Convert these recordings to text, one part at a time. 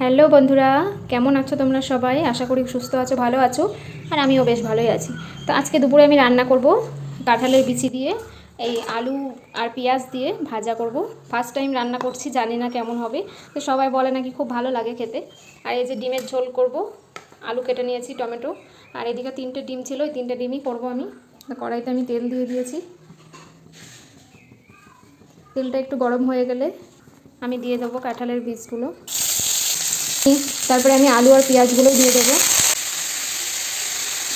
Hello বন্ধুরা, কেমন আছো তোমরা সবাই? আশা করি সুস্থ আছো, ভালো আছো, আর আমিও বেশ ভালোই আছি। তো আজকে দুপুরে আমি রান্না করব কাঁঠালের বিচি দিয়ে, এই আলু আর পেঁয়াজ দিয়ে ভাজা করব। ফার্স্ট টাইম রান্না করছি, জানি না কেমন হবে। তো সবাই বলে নাকি খুব ভালো লাগে খেতে। আর এই যে ডিমের ঝোল করব, আলু কেটে নিয়েছি, টমেটো। আর এদিকে তিনটে ডিম ছিল, ওই তিনটে ডিমই করব আমি। কড়াইতে আমি তেল দিয়ে দিয়েছি। তেলটা একটু গরম হয়ে গেলে আমি দিয়ে দেবো কাঁঠালের বীজগুলো। তারপরে আমি আলু আর পেঁয়াজগুলো দিয়ে দেবো।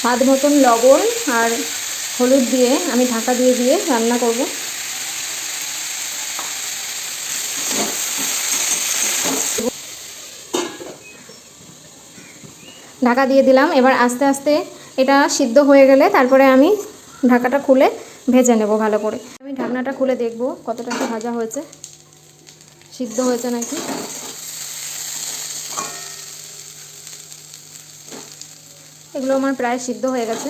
স্বাদ মতন লবণ আর হলুদ দিয়ে আমি ঢাকা দিয়ে দিয়ে রান্না করব। ঢাকা দিয়ে দিলাম। এবার আস্তে আস্তে এটা সিদ্ধ হয়ে গেলে তারপরে আমি ঢাকাটা খুলে ভেজে নেব ভালো করে। আমি ঢাকনাটা খুলে দেখব কতটা কি ভাজা হয়েছে। সিদ্ধ হয়েছে নাকি? এগুলো আমার প্রায় সিদ্ধ হয়ে গেছে।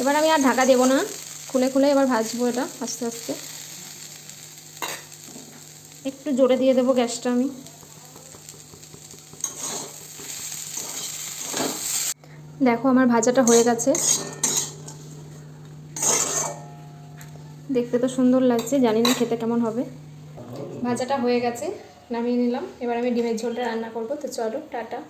এবার আমি আর ঢাকা দেবো না। খুলে খুলে এবার ভাজবো এটা আস্তে আস্তে। একটু জোরে দিয়ে দেবো গ্যাসটা আমি। দেখো আমার ভাজাটা হয়ে গেছে। দেখতে তো সুন্দর লাগছে, জানি না খেতে কেমন হবে। ভাজাটা হয়ে গেছে, নামিয়ে নিলাম। এবার আমি ডিমের ঝোলটা রান্না করব। তো চলো, টাটা।